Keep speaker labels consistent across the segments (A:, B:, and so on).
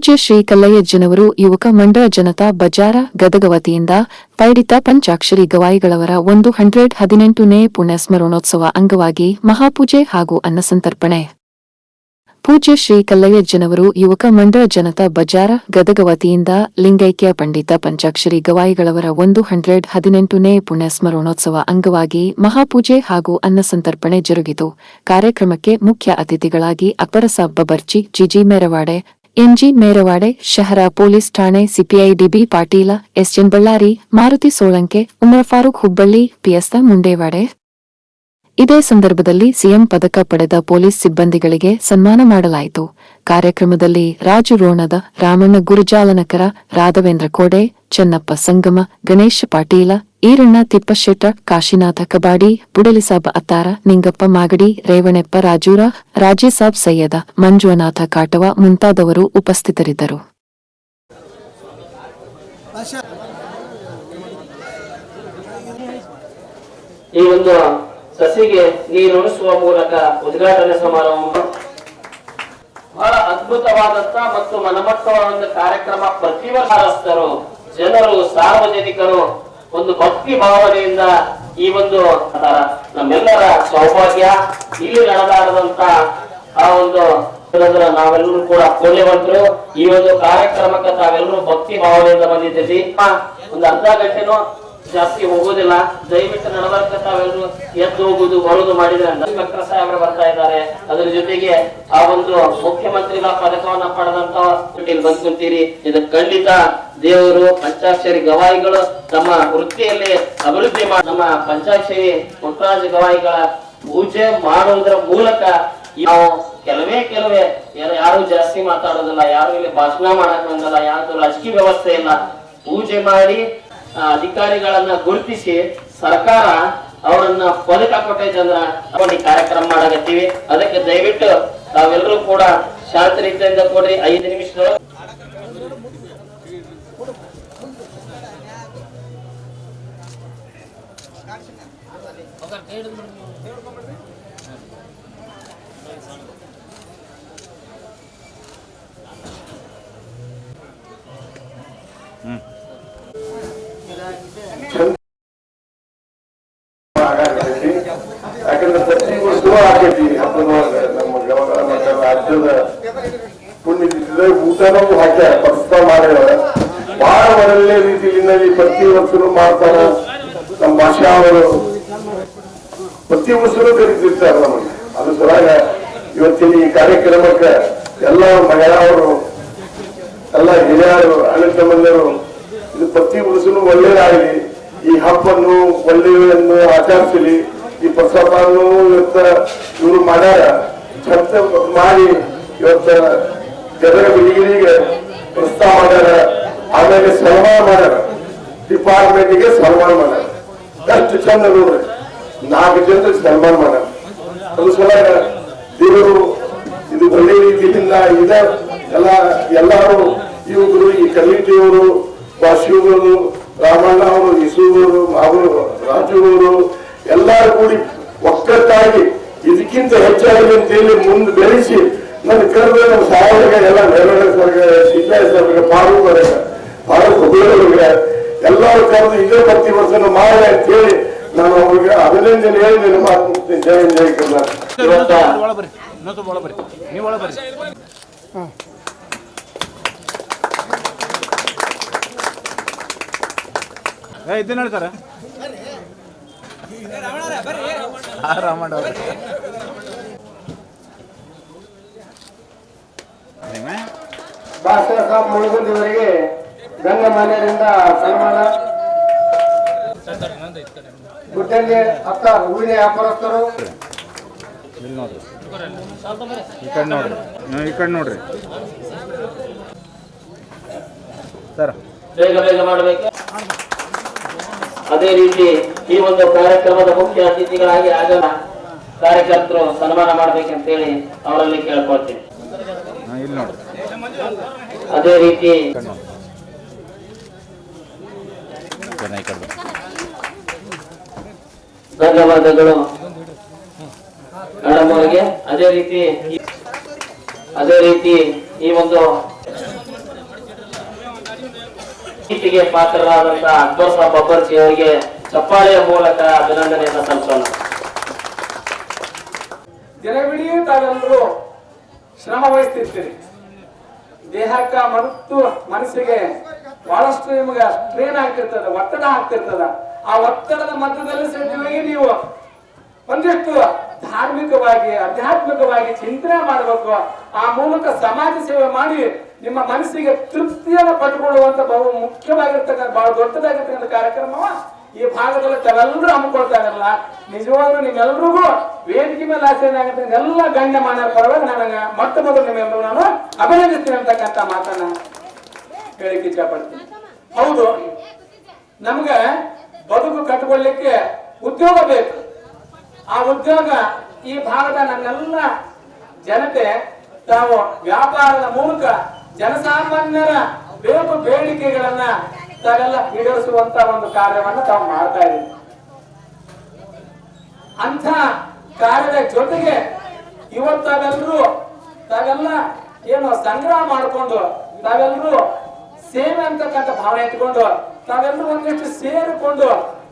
A: ಪೂಜ್ಯ ಶ್ರೀ ಕಲ್ಲಯ್ಯಜ್ಜನವರು ಯುವಕ ಮಂಡಳ ಜನತಾ ಬಜಾರ ಗದಗ ವತಿಯಿಂದ ಪೈಡಿತ ಪಂಚಾಕ್ಷರಿ ಗವಾಯಿಗಳವರ ಒಂದು ಹಂಡ್ರೆಡ್ ಹದಿನೆಂಟನೇ ಪುಣ್ಯಸ್ಮರಣೋತ್ಸವ ಅಂಗವಾಗಿ ಮಹಾಪೂಜೆ ಹಾಗೂ ಅನ್ನಸಂತರ್ಪಣೆ ಪೂಜ್ಯ ಶ್ರೀ ಕಲ್ಲಯ್ಯಜ್ಜನವರು ಯುವಕ ಮಂಡಳ ಜನತಾ ಬಜಾರ ಗದಗ ವತಿಯಿಂದ ಲಿಂಗೈಕ್ಯ ಪಂಡಿತ ಪಂಚಾಕ್ಷರಿ ಗವಾಯಿಗಳವರ ಒಂದು ಹಂಡ್ರೆಡ್ ಹದಿನೆಂಟನೇ ಪುಣ್ಯಸ್ಮರಣೋತ್ಸವ ಅಂಗವಾಗಿ ಮಹಾಪೂಜೆ ಹಾಗೂ ಅನ್ನಸಂತರ್ಪಣೆ ಜರುಗಿತು. ಕಾರ್ಯಕ್ರಮಕ್ಕೆ ಮುಖ್ಯ ಅತಿಥಿಗಳಾಗಿ ಅಪರಸ ಬಬರ್ಚಿ, ಜಿಜಿ ಮೇರವಾಡೆ ಎನ್ಜಿ ಮೇರವಾಡೆ ಶಹರ ಪೊಲೀಸ್ ಠಾಣೆ CPI DB Patil SN Ballari Maruti Solanke Umar Farooq Hubballi ಪಿಎಸ್ತ Mundewade ಇದೇ ಸಂದರ್ಭದಲ್ಲಿ ಸಿಎಂ ಪದಕ ಪಡೆದ ಪೊಲೀಸ್ ಸಿಬ್ಬಂದಿಗಳಿಗೆ ಸನ್ಮಾನ ಮಾಡಲಾಯಿತು. ಕಾರ್ಯಕ್ರಮದಲ್ಲಿ ರಾಜು ರೋಣದ, ರಾಮಣ್ಣ ಗುರುಜಾಲನಕರ, ರಾಘವೇಂದ್ರ ಕೋಡೆ, ಚೆನ್ನಪ್ಪ ಸಂಗಮ, ಗಣೇಶ ಪಾಟೀಲ, ಈರಣ್ಣ ತಿಪ್ಪಶೆಟ್ಟ, ಕಾಶಿನಾಥ ಕಬಾಡಿ, ಬುಡಲಿಸಾಬ್ ಅತ್ತಾರ, ನಿಂಗಪ್ಪ ಮಾಗಡಿ, ರೇವಣೆಪ್ಪ ರಾಜೂರ, ರಾಜೇಸಾಬ್ ಸೈಯದ, ಮಂಜುನಾಥ ಕಾಟವ ಮುಂತಾದವರು ಉಪಸ್ಥಿತರಿದ್ದರು.
B: ಈ ಒಂದು ಸಸಿಗೆ ನೀರುಣಿಸುವ ಮೂಲಕ ಉದ್ಘಾಟನೆ ಸಮಾರಂಭ. ಬಹಳ ಅದ್ಭುತವಾದಂತ ಮತ್ತು ಮನಮಟ್ಟವಾದ ಕಾರ್ಯಕ್ರಮ ಪ್ರತಿ ವರ್ಷರು ಜನರು, ಸಾರ್ವಜನಿಕರು ಒಂದು ಭಕ್ತಿ ಭಾವನೆಯಿಂದ ಈ ಒಂದು ನಮ್ಮೆಲ್ಲರ ಸೌಭಾಗ್ಯ. ಇಲ್ಲಿ ನಡೆದಾಡದಂತ ಆ ಒಂದು ನಾವೆಲ್ಲರೂ ಕೂಡ ಪುಣ್ಯವಂತರು. ಈ ಒಂದು ಕಾರ್ಯಕ್ರಮಕ್ಕೆ ತಾವೆಲ್ಲರೂ ಭಕ್ತಿ ಭಾವನೆಯಿಂದ ಬಂದಿದ್ದೀವಿ ಒಂದು ಅರ್ಧ ಗಂಟೆನೂ ಜಾಸ್ತಿ ಹೋಗೋದಿಲ್ಲ. ದಯವಿಟ್ಟು ನಡಬರ್ಕ ತಾವೆಲ್ಲರೂ ಎದ್ದು ಹೋಗುದು ಬರೋದು ಮಾಡಿದ್ರೆ ಇನ್ಸ್ಪೆಕ್ಟರ್ ಸಾಹೇಬ್ರು ಬರ್ತಾ ಇದ್ದಾರೆ. ಅದರ ಜೊತೆಗೆ ಆ ಒಂದು ಮುಖ್ಯಮಂತ್ರಿಗಳ ಪದಕವನ್ನ ಪಡೆದಂತ ಇಲ್ಲಿ ಬಂದ್ಕೊಂತೀರಿ ಇದು ಖಂಡಿತ ದೇವರು, ಪಂಚಾಕ್ಷರಿ ಗವಾಯಿಗಳು ತಮ್ಮ ವೃತ್ತಿಯಲ್ಲಿ ಅಭಿವೃದ್ಧಿ ಮಾಡಿ, ನಮ್ಮ ಪಂಚಾಕ್ಷರಿ ಪುಟ್ಟರಾಜ ಗವಾಯಿಗಳ ಪೂಜೆ ಮಾಡುವುದರ ಮೂಲಕ ನಾವು ಕೆಲವೇ ಕೆಲವೇ ಯಾರು- ಜಾಸ್ತಿ ಮಾತಾಡೋದಿಲ್ಲ, ಯಾರು ಇಲ್ಲಿ ಭಾಷಣ ಮಾಡಕ್ ಬಂದಲ್ಲ ಯಾರು ರಾಜಕೀಯ ವ್ಯವಸ್ಥೆ ಇಲ್ಲ. ಪೂಜೆ ಮಾಡಿ ಅಧಿಕಾರಿಗಳನ್ನ ಗುರುತಿಸಿ ಸರ್ಕಾರ ಅವರನ್ನ ಫಲಿತ ಕೊಟ್ಟೈತಂದ್ರ ಈ ಕಾರ್ಯಕ್ರಮ ಮಾಡಕತ್ತೀವಿ ಅದಕ್ಕೆ ದಯವಿಟ್ಟು ತಾವೆಲ್ಲರೂ ಕೂಡ ಶಾಂತ ರೀತಿಯಿಂದ ಕೊಡ್ರಿ ಐದು ನಿಮಿಷದೊಳಗೆ
C: ಆಗೈತಿ. ಯಾಕಂದ್ರೆ ಪ್ರತಿ ವರ್ಷವೂ ಆಗೈತಿ ಹಬ್ಬದೊಳಗ ನಮ್ಮ ಗಮನ ಮತ್ತು ರಾಜ್ಯದ ಪುಣ್ಯತಿಥಿದ ಊಟನೂ ಹಾಕ್ಯಾರ ಪ್ರಸ್ತಾವ ಮಾಡ್ಯಾರ ಬಹಳ ಒಳ್ಳೆ ಪ್ರತಿ ವರ್ಷನೂ ಮಾಡ್ತಾರ. ನಮ್ಮ ಭಾಷಾ ಅವರು ಪ್ರತಿ ವರ್ಷನೂ ಕರೀತಿರ್ತಾರ ನಮಗೆ. ಅದ್ರ ಸಲುವಾಗ ಇವತ್ತಿನ ಈ ಕಾರ್ಯಕ್ರಮಕ್ಕೆ ಎಲ್ಲ ಮಹಿಳೆಯವರು ಎಲ್ಲ ಹಿರಿಯರು ಅಣ್ಣ ತಮ್ಮಂದಿರು ಇದು ಪ್ರತಿ ವರ್ಷನೂ ಒಳ್ಳೆಯದಾಗಲಿ. ಈ ಹಬ್ಬವನ್ನು ಒಳ್ಳೆಯನ್ನು ಆಚರಿಸಲಿ. ಈ ಪ್ರಸಾದವನ್ನು ಇವತ್ತ ಇವರು ಮಾಡ್ಯಾರ. ಚರ್ಚೆ ಮಾಡಿ ಇವತ್ತ ಜನರ ಬಿಡಿಗಿರಿಗೆ ಪ್ರಸ್ತಾವ ಮಾಡ್ಯಾರ. ಆಮೇಲೆ ಸನ್ಮಾನ ಮಾಡ್ಯಾರ. ಡಿಪಾರ್ಟ್ಮೆಂಟ್ಗೆ ಸನ್ಮಾನ ಮಾಡ. ಎಷ್ಟು ಚಂದ ನೋಡ್ರಿ. ನಾಲ್ಕು ಜನ ಸನ್ಮಾನ ಮಾಡ್ಯಾರ ಅದು ಸಲ ಇದು ಒಳ್ಳೆ ರೀತಿಯಿಂದ ಇದೆ ಎಲ್ಲ, ಎಲ್ಲರೂ ಇವರು ಈ ಕಮಿಟಿಯವರು, ವಾಸಿಯವರು, ರಾಮಣ್ಣ ಅವರು ಇಸುವರು ಅವರು ರಾಜುವರು ಎಲ್ಲರೂ ಕೂಡಿ ಒಕ್ಕಟ್ಟಾಗಿ ಇದಕ್ಕಿಂತ ಹೆಚ್ಚಾಗಿ ಅಂತೇಳಿ ಮುಂದೆ ಬೆಳೆಸಿ ನನ್ನ ಕರೆದ ನಮ್ಮ ಸಹಾಯಕ ಎಲ್ಲ ನೆರವೇರಿಸ ವರ್ಗ ಸಿದ್ದರಾಯ ವರ್ಗ ಎಲ್ಲರೂ ಕರೆದು ಇದೇ ಪ್ರತಿ ವರ್ಷ ಮಾಡಿ ಅಂತ ಹೇಳಿ ನಾನು ಅವ್ರಿಗೆ ಅಭಿನಂದನೆ ಹೇಳಿ ನನ್ನ ಮಾತು ಜಯ ಜೈ ಜೈ ಕರ್ನಾಟಕ.
D: ಇದನ್ನ ಹೇಳ್ತಾರ ರಾಮಣ್ಣ?
E: ಭಾಸ್ಕರ ಸಾಬ್ ಮುಳುಗುಂದಿಯವರಿಗೆ ಗಂಗಮಾನ್ಯರಿಂದ ಸನ್ಮಾನ. ಗುಡ್ಡಲ್ಲಿ ಅಕ್ಕ ಹೂವಿನ ವ್ಯಾಪಾರಸ್ಥರು
D: ಈ ಕಡೆ ನೋಡ್ರಿ. ಈ ಕಡೆ ನೋಡ್ರಿ. ಸರ್.
B: ಬೇಗ ಬೇಗ ಮಾಡಬೇಕು. ಅದೇ ರೀತಿ ಈ ಒಂದು ಕಾರ್ಯಕ್ರಮದ ಮುಖ್ಯ ಅತಿಥಿಗಳಾಗಿ ಆಗಲ್ಲ ಕಾರ್ಯಕರ್ತರು ಸನ್ಮಾನ ಮಾಡ್ಬೇಕಂತೇಳಿ ಅವರಲ್ಲಿ ಕೇಳ್ಕೊಳ್ತೀನಿ. ಅದೇ ರೀತಿ
D: ಈ ಕಡೆ ನೋಡ್ರಿ ಜನ ಈ ಕಡೆ ಬರ್ರಿ.
B: ಧನ್ಯವಾದಗಳು. ಮೇಡಮ್ ಅವರಿಗೆ ಅದೇ ರೀತಿ ಅದೇ ರೀತಿ ಈ ಒಂದು ಪ್ರೀತಿಗೆ ಪಾತ್ರರಾದಂತ ಅಕ್ಬರ್ ಸಾಬ್ ಅಬ್ಬರ್ಜಿ ಅವರಿಗೆ ಚಪ್ಪಾಳೆಯ ಮೂಲಕ ಅಭಿನಂದನೆಯನ್ನು ಸಲ್ಲಿಸೋಣ.
F: ದಿನವಿಡೀ ತಾವೆಲ್ಲರೂ ಶ್ರಮ ವಹಿಸ್ತಿರ್ತೀರಿ. ದೇಹಕ್ಕ ಮತ್ತು ಮನಸ್ಸಿಗೆ ಬಹಳಷ್ಟು ನಿಮಗೆ ಟ್ರೈನ್ ಆಗ್ತಿರ್ತದ, ಒತ್ತಡ ಆಗ್ತಿರ್ತದ. ಆ ಒತ್ತಡದ ಮಧ್ಯದಲ್ಲಿ ಸಹಿತವಾಗಿ ನೀವು ಒಂದಿಷ್ಟು ಧಾರ್ಮಿಕವಾಗಿ, ಆಧ್ಯಾತ್ಮಿಕವಾಗಿ ಚಿಂತನೆ ಮಾಡಬೇಕು. ಆ ಮೂಲಕ ಸಮಾಜ ಸೇವೆ ಮಾಡಿ ನಿಮ್ಮ ಮನಸ್ಸಿಗೆ ತೃಪ್ತಿಯನ್ನು ಪಡ್ಕೊಳ್ಳುವಂತ ಬಹು ಮುಖ್ಯವಾಗಿರ್ತಕ್ಕಂಥ, ಬಹಳ ದೊಡ್ಡದಾಗಿರ್ತಕ್ಕಂಥ ಕಾರ್ಯಕ್ರಮವ ಈ ಭಾಗದಲ್ಲಿ ತಾವೆಲ್ಲರೂ ಹಮ್ಮಿಕೊಳ್ತಾರಲ್ಲ. ನಿಜವಾಗ್ಲೂ ನಿಮ್ಮೆಲ್ಲರಿಗೂ ವೇದಿಕೆ ಮೇಲೆ ಆಚರಣೆ ಎಲ್ಲ ಗಣ್ಯ ಮಾನ್ಯರ ಪರವಾಗಿ ನನಗೆ ಮೊಟ್ಟ ಮೊದಲು ನಿಮ್ಮೆಲ್ಲರೂ ನಾನು ಅಭಿನಂದಿಸ್ತೀನಿ ಅಂತಕ್ಕಂಥ ಮಾತನ್ನ ಹೇಳಿಕ್ಕೆ ಇಚ್ಛಪಡ್ತೀನಿ. ಹೌದು, ನಮ್ಗೆ ಬದುಕು ಕಟ್ಕೊಳ್ಳಿಕ್ಕೆ ಉದ್ಯೋಗ ಬೇಕು. ಆ ಉದ್ಯೋಗ ಈ ಭಾಗದ ನನ್ನೆಲ್ಲ ಜನತೆ, ತಾವು ವ್ಯಾಪಾರದ ಮೂಲಕ ಜನಸಾಮಾನ್ಯರ ಬೇಕು ಬೇಡಿಕೆಗಳನ್ನ ತಾವೆಲ್ಲ ಈಡೇರಿಸುವಂತ ಒಂದು ಕಾರ್ಯವನ್ನ ತಾವು ಮಾಡ್ತಾ ಇದ್ದೀವಿ. ಅಂತ ಕಾರ್ಯದ ಜೊತೆಗೆ ಇವತ್ತು ತಾವೆಲ್ಲರೂ ತಾವೆಲ್ಲ ಏನು ಸಂಗ್ರಹ ಮಾಡಿಕೊಂಡು ತಾವೆಲ್ಲರೂ ಸೇವೆ ಅಂತಕ್ಕಂಥ ಭಾವನೆ ಎತ್ಕೊಂಡು ನಾವೆಲ್ಲರೂ ಒಂದಿಷ್ಟು ಸೇರಿಕೊಂಡು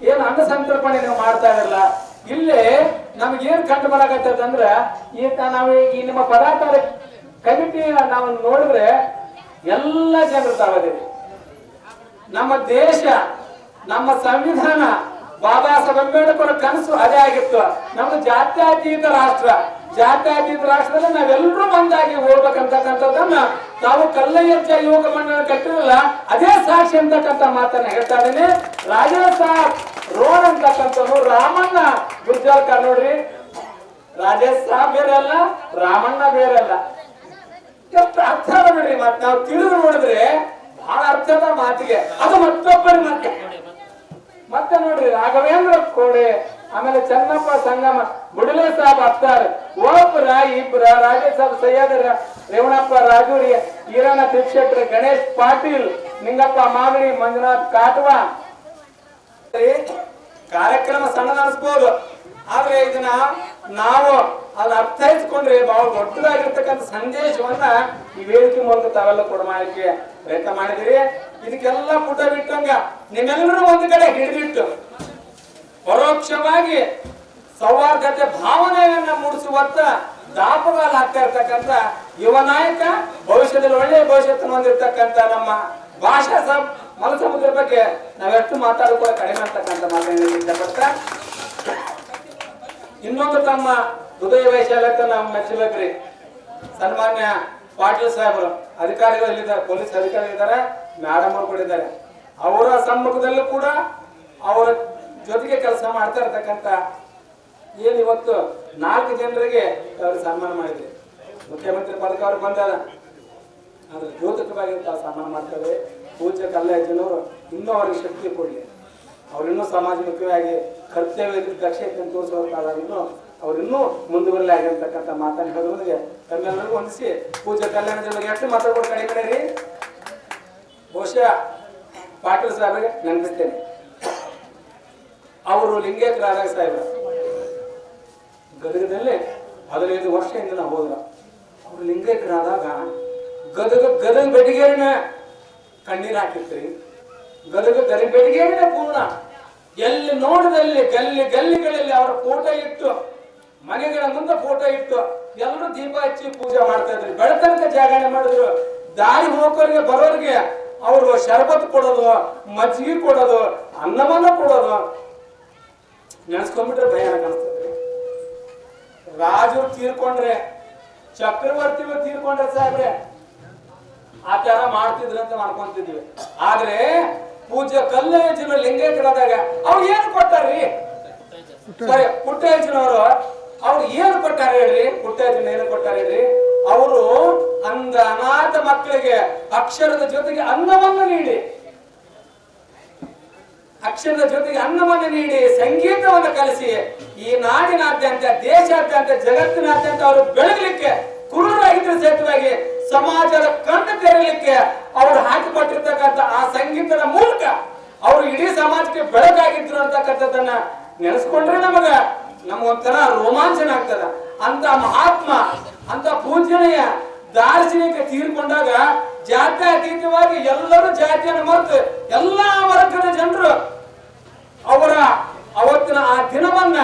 F: ಏನು ಅನ್ನ ಸಂಕಲ್ಪನೆ ನೀವು ಮಾಡ್ತಾ ಇರಲ್ಲ. ಇಲ್ಲಿ ನಮ್ಗೆ ಏನ್ ಕಂಡು ಬರಕತ್ತದಂದ್ರೆ ಈಗ ನಾವು ಈ ನಿಮ್ಮ ಪದಾರ್ಥ ಕಮಿಟಿ ನಾವು ನೋಡಿದ್ರೆ ಎಲ್ಲ ಜನರು ತಾವದಿರಿ. ನಮ್ಮ ದೇಶ, ನಮ್ಮ ಸಂವಿಧಾನ, ಬಾಬಾ ಸಾಹೇಬ್ ಅಂಬೇಡ್ಕರ್ ಕನಸು ಅದೇ ಆಗಿತ್ತು. ನಮ್ದು ಜಾತ್ಯತೀತ ರಾಷ್ಟ್ರ, ಜಾತ್ಯತೀತ ರಾಷ್ಟ್ರದಲ್ಲಿ ನಾವೆಲ್ಲರೂ ಒಂದಾಗಿ ಹೋಗ್ಬೇಕಂತಕ್ಕಂಥದ್ದನ್ನ ತಾವು ಕಲ್ಲಯ್ಯಜ್ಜ ಯುವಕ ಮಂಡಳ ಕಟ್ಟಿರಲ್ಲ, ಅದೇ ಸಾಕ್ಷಿ ಅಂತಕ್ಕಂಥ ಮಾತನ್ನ ಹೇಳ್ತಾ ಇದ್ದೀನಿ. ರಾಜೇಶ್ ಸಾಬ್ ರೋಡ್ ಅಂತಕ್ಕಂಥವ್ರು ರಾಮಣ್ಣ. ಗುರ್ಜಾರ್ಕರ್ ನೋಡ್ರಿ. ರಾಜೇಶ್ ಸಾಬ್ ಬೇರೆ ಅಲ್ಲ, ರಾಮಣ್ಣ ಬೇರೆ ಅಲ್ಲ. ಅರ್ಥ ನೋಡ್ರಿ ಮತ್ ನಾವು ತಿಳಿದು ನೋಡಿದ್ರೆ ಬಹಳ ಅರ್ಥದ ಮಾತಿಗೆ. ಅದು ಮತ್ತೊಬ್ಬರ ಮತ್ತೆ ಮತ್ತೆ ನೋಡ್ರಿ ರಾಘವೇಂದ್ರ ಕೋಡೆ, ಆಮೇಲೆ ಚನ್ನಪ್ಪ ಸಂಗಮ ಬುಡಲೇ ಸಾಬ್ ಅತ್ತಾರ್ ಒಬ್ಬರ, ಇಬ್ಬರ ರಾಜೇಶ್ ಸೈಯದ್ ರೇವಣಪ್ಪ, ರಾಜೂರಿ, ಈರಣ್ಣ ತಿಕ್ಷೇಟ್ರ ಗಣೇಶ್ ಪಾಟೀಲ್, ನಿಂಗಪ್ಪ ಮಾಗಡಿ, ಮಂಜುನಾಥ್ ಕಾಟ್ವಾ. ಕಾರ್ಯಕ್ರಮ ಸಣ್ಣ ಅನಿಸ್ಬೋದು. ಆದ್ರೆ ಇದನ್ನ ನಾವು ಅದನ್ನ ಅರ್ಥೈಸ್ಕೊಂಡ್ರೆ ಬಹಳ ದೊಡ್ಡದಾಗಿರ್ತಕ್ಕಂಥ ಸಂದೇಶವನ್ನ ಈ ವೇದಿಕೆ ಮೂಲಕ ತಾವೆಲ್ಲ ಕೊಡ ಮಾಡಲಿಕ್ಕೆ ಪ್ರಯತ್ನ ಮಾಡಿದಿರಿ ಇದಕ್ಕೆಲ್ಲ ಪುಟ ಬಿಟ್ಟಂಗ ನಿಮ್ಮೆಲ್ಲರೂ ಒಂದು ಕಡೆ ಹಿಡಿದಿಟ್ಟು, ಪರೋಕ್ಷವಾಗಿ ಸೌಹಾರ್ದತೆ ಭಾವನೆಯನ್ನ ಮೂಡಿಸುವತ್ತ ದಾಪಗಾಲ ಹಾಕ್ತಾ ಇರ್ತಕ್ಕಂಥ ಯುವ ನಾಯಕ, ಭವಿಷ್ಯದಲ್ಲಿ ಒಳ್ಳೆಯ ಭವಿಷ್ಯವನ್ನು ಹೊಂದಿರತಕ್ಕಂಥ ನಮ್ಮ ಭಾಷಾ ಸಂ, ಮಲಸಮುದ್ರ ಬಗ್ಗೆ ನಾವೆಷ್ಟು ಮಾತಾಡಿಕೊಳ್ಳ ಕೂಡ ಕಡಿಮೆ ಮಾತನ್ನ ಇಷ್ಟಪಡ್ತಾ. ಇನ್ನೊಂದು ತಮ್ಮ ಹೃದಯ ವೈಶಾಲ್ಯತೆ ನಾವು ಮೆಚ್ಚಬೇಕ್ರಿ. ಸನ್ಮಾನ್ಯ ಪಾಟೀಲ್ ಸಾಹೇಬರು, ಅಧಿಕಾರಿಗಳು ಇಲ್ಲಿದ್ದಾರೆ ಪೊಲೀಸ್ ಅಧಿಕಾರಿಗಳು ಇದ್ದಾರೆ ಮೇಡಮ್ ಅವರು ಕೂಡ ಇದ್ದಾರೆ. ಅವರ ಸಮ್ಮುಖದಲ್ಲೂ ಕೂಡ ಅವರ ಜೊತೆಗೆ ಕೆಲಸ ಮಾಡ್ತಾ ಇರ್ತಕ್ಕಂಥ ಏನ್ ಇವತ್ತು ನಾಲ್ಕು ಜನರಿಗೆ ಅವ್ರಿಗೆ ಸನ್ಮಾನ ಮಾಡಿದೆ ಮುಖ್ಯಮಂತ್ರಿ ಪದಕ ಅವ್ರಿಗೆ ಬಂದಾರ ಆದ್ರೆ ದ್ಯೋತಕವಾಗಿ ತಾವು ಸನ್ಮಾನ ಮಾಡ್ತಾರೆ. ಪೂಜೆ ಕಲ್ಯಾಣವರು ಇನ್ನೂ ಅವ್ರಿಗೆ ಶಕ್ತಿ ಕೊಡಲಿ. ಅವರಿನ್ನೂ ಸಮಾಜಮುಖಿಯಾಗಿ ಕರ್ತವ್ಯ ದಕ್ಷತೆಯನ್ನು ತೋರಿಸುವಂತಾಗ ಇನ್ನೂ ಅವರಿನ್ನೂ ಮುಂದುವರಲಿ ಆಗಿರ್ತಕ್ಕಂಥ ಮಾತನ್ನು ಹೇಳುವುದಕ್ಕೆ ತಮ್ಮೆಲ್ಲರಿಗೂ ಹೊಂದಿಸಿ ಪೂಜೆ ಕಲ್ಯಾಣ ಜನರಿಗೆ ಎಷ್ಟು ಮಾತಾಡ್ಕೊಂಡು ಕಡೆ ರೀ? ಬಹುಶಃ ಪಾಟೀಲ್ ಸಾಹೇಬ್ರಿಗೆ ನೆನಪಿಸ್ತೇನೆ ಅವರು ಲಿಂಗೇಶ್ವರ ಸಾಹೇಬ್ರ. ಗದಗದಲ್ಲಿ ಹದಿನೈದು ವರ್ಷ ಹಿಂದೆ ನಾವು ಹೋದ್ರ. ಅವ್ರು ಲಿಂಗೈಕ್ಯರಾದಾಗ ಗದಗ ಗದಗ ಬೆಡಿಗೇರಿನ ಕಣ್ಣೀರ್ ಹಾಕಿರ್ತೀರಿ. ಗದಗ ಗದಗ ಬೆಡಿಗೇರಿನ ಪೂರ್ಣ. ಎಲ್ಲಿ ನೋಡಿದಲ್ಲಿ ಗಲ್ಲಿ ಗಲ್ಲಿಗಳಲ್ಲಿ ಅವರ ಫೋಟೋ ಇಟ್ಟು, ಮನೆಗಳ ಮುಂದೆ ಫೋಟೋ ಇಟ್ಟು ಎಲ್ಲರೂ ದೀಪ ಹಚ್ಚಿ ಪೂಜೆ ಮಾಡ್ತಾ ಇದ್ರಿ. ಬೆಳತನಕ ಜಾಗರಣೆ ಮಾಡಿದ್ರು. ದಾರಿ ಹೋಗೋರಿಗೆ ಬರೋರಿಗೆ ಅವರು ಶರಬತ್ ಕೊಡೋದು, ಮಜ್ಜಿಗೆ ಕೊಡೋದು, ಅನ್ನವನ್ನ ಕೊಡೋದು. ನೆನೆಸ್ಕೊಂಡ್ಬಿಟ್ರೆ ಭಯ ಅನಿಸ್ತದೆ ರಾಜರು ತೀರ್ಕೊಂಡ್ರೆ ಚಕ್ರವರ್ತಿಗಳು ತೀರ್ಕೊಂಡ್ರೆ ಸಾಹೇಬ್ರೆ, ಆ ತರ ಮಾಡ್ತಿದ್ರು ಅಂತ ಮಾಡ್ಕೊಂತಿದ್ವಿ. ಆದ್ರೆ, ಪೂಜ್ಯ ಕಲ್ಲಯ್ಯಜಿನ ಲಿಂಗೇಶ್ವರದಾಗ ಅವ್ರು ಏನು ಕೊಟ್ಟಾರ್ರಿ? ಸರಿ, ಪುಟ್ಟಯ್ಯಜಿನವರು ಅವ್ರು ಏನು ಕೊಟ್ಟಾರ ಹೇಳ್ರಿ? ಪುಟ್ಟಯ್ಯಜಿನ ಏನು ಕೊಟ್ಟಾರ ಹೇಳ್ರಿ? ಅವರು ಅಂದ ಅನಾಥ ಮಕ್ಕಳಿಗೆ ಅಕ್ಷರದ ಜೊತೆಗೆ ಅನ್ನವನ್ನು ನೀಡಿ. ಅಕ್ಷರದ ಜೊತೆಗೆ ಅನ್ನವನ್ನು ನೀಡಿ, ಸಂಗೀತವನ್ನು ಕಲಿಸಿ, ಈ ನಾಡಿನಾದ್ಯಂತ, ದೇಶಾದ್ಯಂತ, ಜಗತ್ತಿನಾದ್ಯಂತ ಅವರು ಬೆಳಗಲಿಕ್ಕೆ ಕುರುಡ ರೈತರ ಸೇತುವಾಗಿ, ಸಮಾಜದ ಕಣ್ಣು ತೆರಲಿಕ್ಕೆ ಅವರು ಹಾಕಿಕೊಟ್ಟಿರ್ತಕ್ಕಂಥ ಆ ಸಂಗೀತದ ಮೂಲಕ ಅವರು ಇಡೀ ಸಮಾಜಕ್ಕೆ ಬೆಳಕಾಗಿದ್ರು ಅಂತಕ್ಕಂಥದ್ದನ್ನ ನೆನೆಸ್ಕೊಂಡ್ರೆ ನಮಗ ನಮ್ಮ ಒಂಥರ ರೋಮಾಂಚನ ಆಗ್ತದ. ಅಂತ ಮಹಾತ್ಮ ಅಂತ ಪೂಜನೀಯ ದಾರ್ಶನಿಕ ತೀರ್ಕೊಂಡಾಗ ಜಾತ್ಯತೀತವಾಗಿ ಎಲ್ಲರೂ ಜಾತಿ ಜಾತಿಯನ್ನು ಮರೆತು ಎಲ್ಲ ವರ್ಗದ ಜನರು ಅವರ ಅವತ್ತಿನ ಆ ದಿನವನ್ನ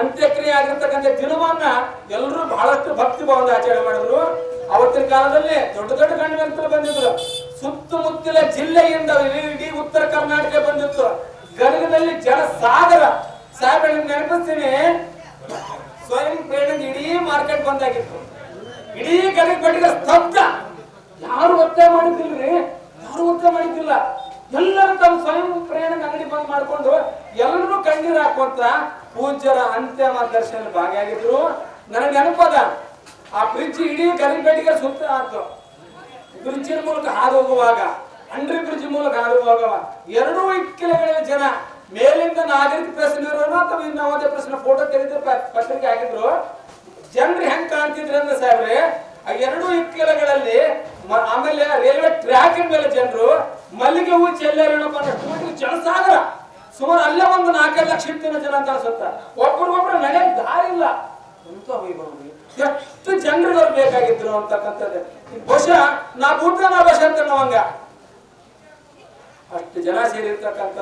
F: ಅಂತ್ಯಕ್ರಿಯೆ ಆಗಿರ್ತಕ್ಕಂಥ ದಿನವನ್ನ ಎಲ್ಲರೂ ಬಹಳಷ್ಟು ಭಕ್ತಿ ಭಾವದ ಆಚರಣೆ ಮಾಡಿದ್ರು. ಅವತ್ತಿನ ಕಾಲದಲ್ಲಿ ದೊಡ್ಡ ದೊಡ್ಡ ಗಣ್ಯಂತರು ಬಂದಿದ್ರು. ಸುತ್ತಮುತ್ತಲ ಜಿಲ್ಲೆಯಿಂದ ಇಡೀ ಉತ್ತರ ಕರ್ನಾಟಕ ಬಂದಿತ್ತು. ಗದಗದಲ್ಲಿ ಜನ ಸಾಗರ ಸಾಹೇಬ್ ನೆನಪಿಸ್ತೀನಿ. ಸ್ವಯಂ ಪ್ರೇರಣೆ ಇಡೀ ಮಾರ್ಕೆಟ್ ಬಂದಾಗಿತ್ತು ಇಡೀ ಗದಗ ಕಟ್ಟಿದ ಸ್ತಬ್ಧ. ಯಾರು ಒತ್ತಾಯ ಮಾಡಿದ್ದಿಲ್ರಿ? ಯಾರು ಒತ್ತಾಯ ಮಾಡಿದ್ದಿಲ್ಲ? ಎಲ್ಲರೂ ತಮ್ಮ ಸ್ವಯಂ ಪ್ರಯಾಣ ಅಂಗಡಿ ಬಂದ್ ಮಾಡ್ಕೊಂಡು ಎಲ್ಲರೂ ಕಣ್ಣೀರ್ ಹಾಕುವಂತ ಪೂಜ್ಯರ ಅಂತ್ಯಮ ದರ್ಶನ ಭಾಗಿಯಾಗಿದ್ರು. ನನಗೆ ನೆನಪದ, ಆ ಬ್ರಿಡ್ಜ್ ಇಡೀ ಗರಿಪೇಟೆಗೆ ಸುತ್ತ ಆಯ್ತು ಬ್ರಿಡ್ಜಿನ ಮೂಲಕ ಹಾದು ಹೋಗುವಾಗ, ಅಂಡ್ರಿ ಬ್ರಿಡ್ಜ್ ಮೂಲಕ ಹಾದು ಹೋಗುವಾಗ ಎರಡೂ ಇಕ್ಕಿಲೆಗಳ ಜನ ಮೇಲಿಂದ ನಾಗರಿಕ ಪ್ರಶ್ನೆ ಪ್ರಶ್ನೆಯವರು ಅಥವಾ ಇನ್ನಾವುದೇ ಪ್ರಶ್ನೆ ಫೋಟೋ ತೆಗೆದ್ರೆ ಪತ್ರಿಕೆ ಹಾಕಿದ್ರು. ಜನರು ಹೆಂಗ್ ಕಾಣ್ತಿದ್ರು ಅಂದ್ರೆ ಸಾಹೇಬ್ರೆ, ಆ ಎರಡೂ ಇಕ್ಕೆಲಗಳಲ್ಲಿ ಆಮೇಲೆ ರೈಲ್ವೆ ಟ್ರ್ಯಾಕ್ ಮೇಲೆ ಜನರು ಮಲ್ಲಿಗೆ ಹೂ ಚೆಲ್ಲಾರೇನಪ್ಪ ಅನ್ನೋ ಜನಸಾಗರ. ಸುಮಾರು ಅಲ್ಲೇ ಒಂದು ನಾಲ್ಕೈದು ಲಕ್ಷ ಇಟ್ಟಿನ ಜನ ಅಂತ ಅನ್ಸುತ್ತ. ಒಬ್ರಿಗೊಬ್ರು ನಡೆಯಕ್ ದಾರಿ ಇಲ್ಲ ಅಂತ. ಎಷ್ಟು ಜನರು ಬೇಕಾಗಿದ್ರು ಅಂತಕ್ಕಂಥದ್ದು. ಬಹುಶಃ ನಾ ಊಟ ನಾ ಬಶ ಅಂತ ನಾವಂಗ ಅಷ್ಟು ಜನ ಸೇರಿರ್ತಕ್ಕಂಥ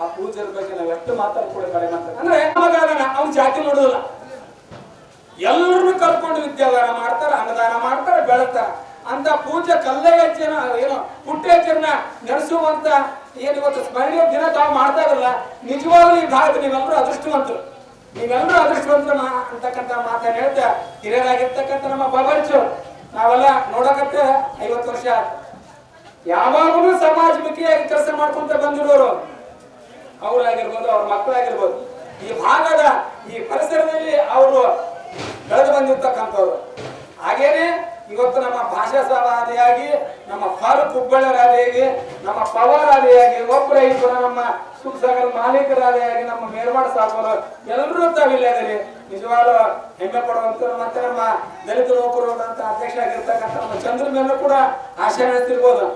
F: ಆ ಪೂಜೆ ಬಗ್ಗೆ ನಾವು ಎಷ್ಟು ಮಾತಾಡ್ ಕೂಡ ಕಡಿಮೆ ಅಂತ ಅಂದ್ರೆ ಅವ್ನ ಜಾತಿ ನೋಡುದಿಲ್ಲ. ಎಲ್ಲರನ್ನು ಕರ್ಕೊಂಡು ವಿದ್ಯಾದಾನ ಮಾಡ್ತಾರೆ, ಅನ್ನದಾನ ಮಾಡ್ತಾರೆ ಬೆಳತಾರ ಅಂತ ಪೂಜೆ ಕಲ್ಲೇ ಹೆಚ್ಚಿನ ಏನು ಪುಟ್ಟ ಹೆಚ್ಚಿನ ನಡೆಸುವಂತ ಏನ್ ಇವತ್ತು ಸ್ಮರಣೀಯ ದಿನ ತಾವು ಮಾಡ್ತಾ ಇರಲ್ಲ. ನಿಜವಾಗ್ಲೂ ಈ ಭಾಗ ನೀವೆಲ್ಲರೂ ಅದೃಷ್ಟವಂತರು. ನೀವೆಲ್ಲರೂ ಅದೃಷ್ಟವಂತರು ಅಂತಕ್ಕಂಥ ಮಾತನ್ನ ಹೇಳ್ತಾ ಹಿರಿಯರಾಗಿರ್ತಕ್ಕಂಥ ನಮ್ಮ ಬಬರ್ಚು ನಾವೆಲ್ಲ ನೋಡಕತ್ತೆ ಐವತ್ತು ವರ್ಷ ಯಾವಾಗಲೂ ಯಾವಾಗಲೂ ಸಮಾಜಮುಖಿಯಾಗಿ ಕೆಲಸ ಮಾಡ್ಕೊಂತ ಬಂದಿರೋರು ಅವರಾಗಿರ್ಬೋದು, ಅವ್ರ ಮಕ್ಕಳಾಗಿರ್ಬೋದು. ಈ ಭಾಗದ ಈ ಪರಿಸರದಲ್ಲಿ ಅವರು ಬೆಳೆದು ಬಂದಿರ್ತಕ್ಕಂಥವ್ರು. ಹಾಗೇನೆ ಇವತ್ತು ನಮ್ಮ ಭಾಷಾ ಸಭಾದಿಯಾಗಿ ನಮ್ಮ ಫಾರೂಕ್ ಹುಬ್ಬಳ್ಳರಾದಿಯಾಗಿ ನಮ್ಮ ಪವಾರಾದಿಯಾಗಿ ಒಬ್ಬರ ಇಬ್ಬರು ನಮ್ಮ ಸುಖಸಾಗರ ಮಾಲೀಕರಾದಿಯಾಗಿ, ನಮ್ಮ ಮೇಲ್ಮಾಡ ಸಾಕೋರು ಎಲ್ಲರೂ ತಾವಿಲ್ಲದಿರಿ ನಿಜವಾದ ಹೆಮ್ಮೆ ಪಡುವಂತ ಮತ್ತೆ ನಮ್ಮ ದಲಿತ ನೌಕರು ಅಧ್ಯಕ್ಷ ಆಗಿರ್ತಕ್ಕಂಥ ನಮ್ಮ ಚಂದ್ರ ಮೇಲೂ ಕೂಡ ಆಶಯ ನಡೆಸಿರ್ಬೋದು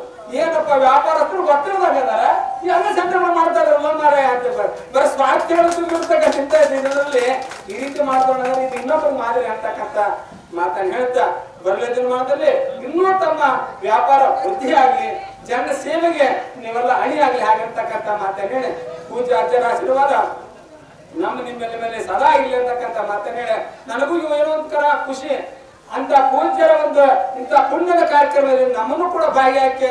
F: ಏನಪ್ಪ, ವ್ಯಾಪಾರಸ್ಥರು ಗೊತ್ತಿರದಾಗ ಅದಾರ ಎಲ್ಲ ಸಂಕ್ರಮಣ ಮಾಡ್ತಾರೆ ಮಾರ ಅಂತ ಬರೀ ಸ್ವಾರ್ಥ ತುಂಬಿರ್ತಕ್ಕಂಥ ಚಿಂತೆ ದಿನದಲ್ಲಿ ಈ ರೀತಿ ಮಾಡ್ಕೊಂಡ್ರೆ ಇದು ಇನ್ನೊಬ್ಬರು ಮಾದರಿ ಅಂತಕ್ಕಂಥ ಮಾತನ್ನ ಹೇಳ್ತಾ ಬರಲೇ ದಿನಮಾನದಲ್ಲಿ ಇನ್ನೂ ತಮ್ಮ ವ್ಯಾಪಾರ ವೃದ್ಧಿ ಆಗ್ಲಿ ಜನ ಸೇವೆಗೆ ನೀವೆಲ್ಲ ಅಣಿ ಆಗ್ಲಿ ಹಾಗಿರ್ತಕ್ಕಂಥ ಮಾತನ್ನ ಹೇಳಿ. ಪೂಜೆ ಅರ್ಜನ ಆಶೀರ್ವಾದ ನಮ್ಮ ನಿಮ್ಮೆಲ್ಲ ಮೇಲೆ ಸದಾ ಇಲ್ಲ ಅಂತಕ್ಕಂಥ ಮಾತನ್ನ ಹೇಳಿ. ನನಗೂ ಇವ ಏನೋ ಒಂಥರ ಖುಷಿ. ಅಂತ ಪೂಜ್ಯರ ಒಂದು ಇಂಥ ಪುಣ್ಯದ ಕಾರ್ಯಕ್ರಮದಲ್ಲಿ ನಮ್ಮನ್ನು ಕೂಡ ಭಾಗಿಯಾಕೆ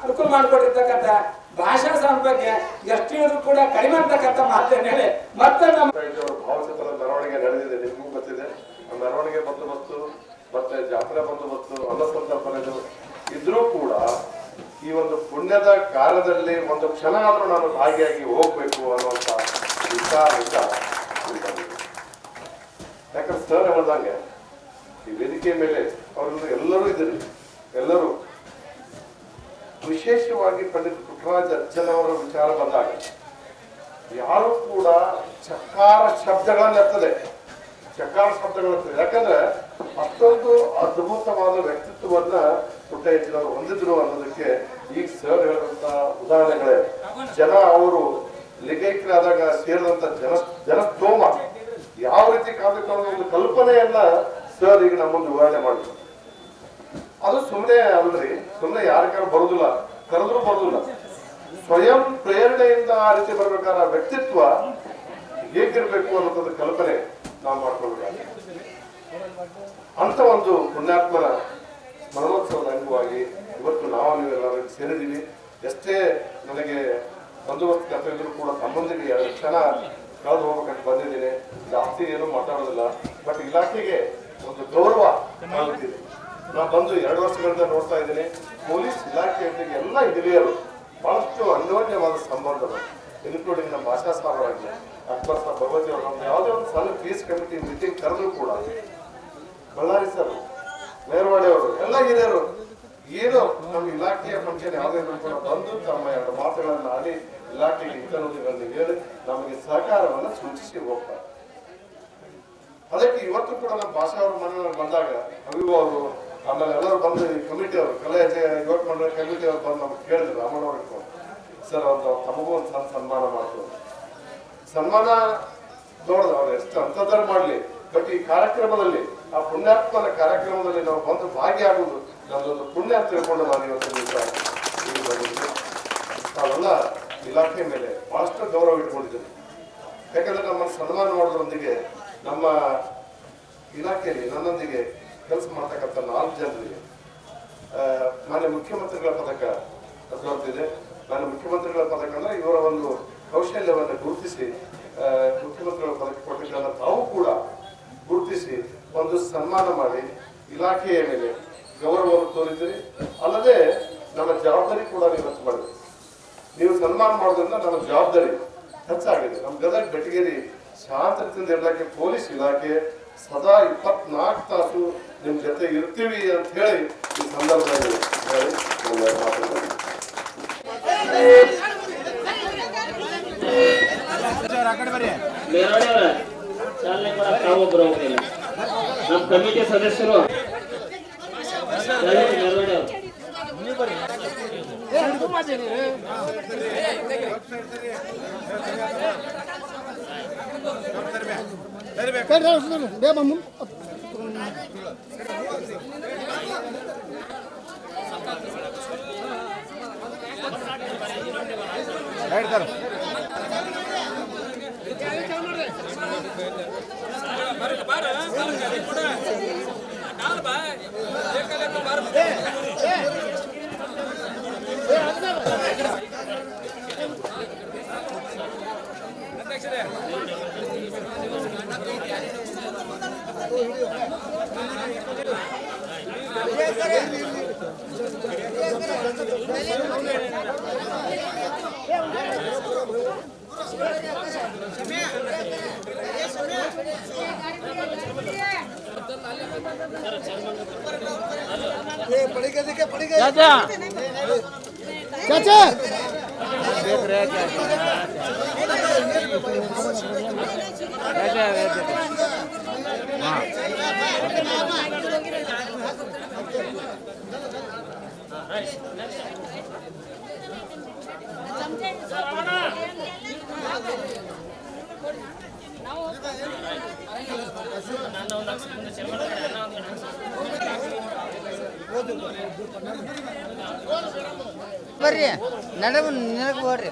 F: ಅನುಕೂಲ ಮಾಡಿಕೊಂಡಿರ್ತಕ್ಕಂಥ ಭಾಷಾ ಸಭೆ ಬಗ್ಗೆ ಎಷ್ಟು ಹೇಳಿದ್ರು ಕೂಡ ಕಡಿಮೆ ಅಂತಕ್ಕಂಥ ಮಾತನ್ನ ಹೇಳಿ ಮತ್ತೆ ನಮ್ಮ
G: ಭಾವಚಿತ್ರದ ಮೆರವಣಿಗೆ ನಡೆದಿದೆ, ನಿಮಗೂ ಗೊತ್ತಿದೆ ಮೆರವಣಿಗೆ ಬಂದೋಬಸ್ತು, ಮತ್ತೆ ಜಾತ್ರೆ ಬಂದೋಬಸ್ತು ಅನ್ನಸಂತರ್ಪಣೆದು ಇದ್ರೂ ಕೂಡ ಈ ಒಂದು ಪುಣ್ಯದ ಕಾಲದಲ್ಲಿ ಒಂದು ಕ್ಷಣ ಆದರೂ ನಾನು ಭಾಗಿಯಾಗಿ ಹೋಗ್ಬೇಕು ಅನ್ನುವಂತ ವಿಚಾರ ವಿಚಾರ. ಯಾಕಂದ್ರೆ ಸರ್ ಹೇಳ್ದಂಗೆ ಈ ವೇದಿಕೆ ಮೇಲೆ ಅವರೆಲ್ಲ ಎಲ್ಲರೂ ಇದ್ದಾರೆ. ಎಲ್ಲರೂ ವಿಶೇಷವಾಗಿ ಪಂಡಿತ್ ಪುಟ್ಟರಾಜ ಅಜ್ಜನವರ ವಿಚಾರ ಬಂದಾಗ ಯಾರು ಕೂಡ ಚಕಾರ ಶಬ್ದಗಳನ್ನ ಎತ್ತದೆ. ಚಕಾರ ಶಬ್ದಗಳತ್ತದೆ ಯಾಕಂದ್ರೆ ಅಷ್ಟೊಂದು ಅದ್ಭುತವಾದ ವ್ಯಕ್ತಿತ್ವವನ್ನ ಪುಟ್ಟಯ್ಯನವರು ಹೊಂದಿದ್ರು ಅನ್ನೋದಕ್ಕೆ ಈಗ ಸರ್ ಹೇಳಿದಂತ ಉದಾಹರಣೆಗಳೇ. ಜನ ಅವರು ಲಿಂಗೈಕ್ಯರಾದಾಗ ಸೇರಿದಂತ ಜನ ಜನಸ್ತೋಮ. ಯಾವ ರೀತಿ ಅನ್ನೋ ಒಂದು ಕಲ್ಪನೆಯನ್ನ ಸರ್ ಈಗ ನಮ್ಮ ಮುಂದೆ ವಿವರಣೆ ಮಾಡ್ತಾರೆ ಅದು ಸುಮ್ಮನೆ ಅಲ್ರಿ ಸುಮ್ಮನೆ ಯಾರಿಗಾರು ಬರುದಿಲ್ಲ, ಕರೆದ್ರು ಬರುದಿಲ್ಲ. ಸ್ವಯಂ ಪ್ರೇರಣೆಯಿಂದ ಆ ರೀತಿ ಬರ್ಬೇಕಾದ ವ್ಯಕ್ತಿತ್ವ ಹೇಗಿರ್ಬೇಕು ಅನ್ನೋದ್ರ ಕಲ್ಪನೆ ನಾವು ಮಾಡ್ಕೊಳ್ಬೇಕಾಗಿ ಅಂತ ಒಂದು ಪುಣ್ಯಾತ್ಮನ ಮರಣೋತ್ಸವದ ಅಂಗವಾಗಿ ಇವತ್ತು ನಾವು ನೀವೆಲ್ಲರೂ ಸೇರಿದ್ದೀವಿ. ಎಷ್ಟೇ ನನಗೆ ಬಂದೋಬಸ್ತ್ ಕರ್ತವ್ಯದ್ರು ಕೂಡ ಸಂಬಂಧಿಗೆ ಎರಡು ಕ್ಷಣ ಕಳೆದು ಹೋಗ್ಬೇಕಂತ ಬಂದಿದ್ದೀನಿ. ಜಾಸ್ತಿ ಏನು ಮಾತಾಡೋದಿಲ್ಲ. ಬಟ್ ಇಲಾಖೆಗೆ ಒಂದು ಗೌರವ ಆಗುತ್ತಿದೆ ನಾ ಬಂದು ಎರಡು ವರ್ಷಗಳಿಂದ ನೋಡ್ತಾ ಇದ್ದೀನಿ. ಪೊಲೀಸ್ ಇಲಾಖೆಯೊಂದಿಗೆ ಎಲ್ಲ ಹಿರಿಯರು ಬಹಳಷ್ಟು ಅನ್ಯೋನ್ಯವಾದ ಸಂಬಂಧಗಳು. ಇನ್ಕ್ಲೂಡಿಂಗ್ ನಮ್ಮ ಭಾಷಾ ಸ್ಥಾನವಾಗಿ ಅಕ್ಬರ್ ಸಾಹ್ ಭಗವತಿ ಅವರು ನಮ್ಮ ಯಾವುದೇ ಒಂದು ಸಣ್ಣ ಪೀಸ್ ಕಮಿಟಿ ಮೀಟಿಂಗ್ ಕರೆದ್ರು ಕೂಡ ಬಳ್ಳಾರಿ ಸರ್ ಮೇರ್ವಾಡಿ ಎಲ್ಲ ಹಿರಿಯರು ಏನು ನಮ್ಮ ಇಲಾಖೆಯ ಫಂಕ್ಷನ್ ಯಾವುದೇ ಕೂಡ ಬಂದು ತಮ್ಮ ಎರಡು ಮಾತುಗಳನ್ನು ಆಡಿ ಇಲಾಖೆಗೆ ಇತರ ಹೇಳಿ ನಮಗೆ ಸಹಕಾರವನ್ನು ಸೂಚಿಸಿ ಹೋಗ್ತಾರೆ. ಅದಕ್ಕೆ ಇವತ್ತು ಕೂಡ ನಮ್ಮ ಭಾಷಾ ಅವ್ರ ಮನೆ ಬಂದಾಗ ಅವಿವು ಅವರು ಆಮೇಲೆ ಎಲ್ಲರೂ ಬಂದು ಈ ಕಮಿಟಿ ಅವರು, ಕಲೆ ಯುವಕ ಮಂಡಳ ಕಮಿಟಿ ಅವರು ಬಂದು ನಮ್ಗೆ ಕೇಳಿದ್ರು ರಾಮಣ್ಣ ಅವ್ರಿಗೆ ಸರ್, ಅವ್ರು ತಮಗೂ ಒಂದು ಸನ್ಮಾನ ಮಾಡ್ತು ಸನ್ಮಾನ ನೋಡಿದ್ರು ಅವ್ರು ಎಷ್ಟು ಅಂತಂದ್ರೆ ಮಾಡಲಿ, ಬಟ್ ಈ ಕಾರ್ಯಕ್ರಮದಲ್ಲಿ, ಆ ಪುಣ್ಯಾತ್ಮನ ಕಾರ್ಯಕ್ರಮದಲ್ಲಿ ನಾವು ಬಂದು ಭಾಗಿಯಾಗುವುದು ನಮ್ದೊಂದು ಪುಣ್ಯ ಅಂತ ತಿಳ್ಕೊಂಡು ನಾನು ಇವತ್ತು ನಾವೆಲ್ಲ. ಇಲಾಖೆ ಮೇಲೆ ಬಹಳಷ್ಟು ಗೌರವ ಇಟ್ಕೊಂಡಿದ್ದೇವೆ. ಯಾಕಂದ್ರೆ ನಮ್ಮನ್ನು ಸನ್ಮಾನ ಮಾಡೋದ್ರೊಂದಿಗೆ ನಮ್ಮ ಇಲಾಖೆಯಲ್ಲಿ ನನ್ನೊಂದಿಗೆ ಕೆಲಸ ಮಾಡ್ತಕ್ಕಂಥ ನಾಲ್ಕು ಜನರಿಗೆ ಮಾನ್ಯ ಮುಖ್ಯಮಂತ್ರಿಗಳ ಪದಕ ದೊರೆತಿದೆ ನಾನು ಮುಖ್ಯಮಂತ್ರಿಗಳ ಪದಕ ಅಂದ್ರೆ ಇವರ ಒಂದು ಕೌಶಲ್ಯವನ್ನು ಗುರುತಿಸಿ ಮುಖ್ಯಮಂತ್ರಿಗಳ ಪದಕ ಕೊಟ್ಟಿದ್ದನ್ನು ತಾವು ಕೂಡ ಗುರುತಿಸಿ ಒಂದು ಸನ್ಮಾನ ಮಾಡಿ ಇಲಾಖೆಯ ಮೇಲೆ ಗೌರವವನ್ನು ತೋರಿದ್ದೀರಿ. ಅಲ್ಲದೆ ನಮ್ಮ ಜವಾಬ್ದಾರಿ ಕೂಡ ನೀವು ಮಾಡಿದ್ರಿ ನೀವು ಸನ್ಮಾನ ಮಾಡೋದ್ರಿಂದ ನಮ್ಮ ಜವಾಬ್ದಾರಿ ಹೆಚ್ಚಾಗಿದೆ. ನಮ್ಮ ಗದಗ ಬೆಟಗೇರಿ ಶಾಂತದಿಂದ ಇಲಾಖೆ ಪೊಲೀಸ್ ಇಲಾಖೆ ಸದಾ ಇಪ್ಪತ್ನಾಲ್ಕು ತಾಸು ನಿಮ್ಮ ಜೊತೆ ಇರ್ತೀವಿ ಅಂತ ಹೇಳಿ ಈ ಸಂದರ್ಭದಲ್ಲಿ ನಮ್ಮ ನನ್ನ ಸದಸ್ಯರು
B: ಬೇರೆಯವರ ಚಾಲನೆ ಕೂಡ ತಾವೊಬ್ಬರು ಹೋಗಿಲ್ಲ ನಮ್ಮ ಕಮಿಟಿ ಪಡಿಗೋದಕ್ಕೆ
D: ಪಡಿಗ ಬೇಕ್ರೆ
H: ಬರ್ರಿ ನಡಗ ನಿನಗೆ ಬರ್ರಿ.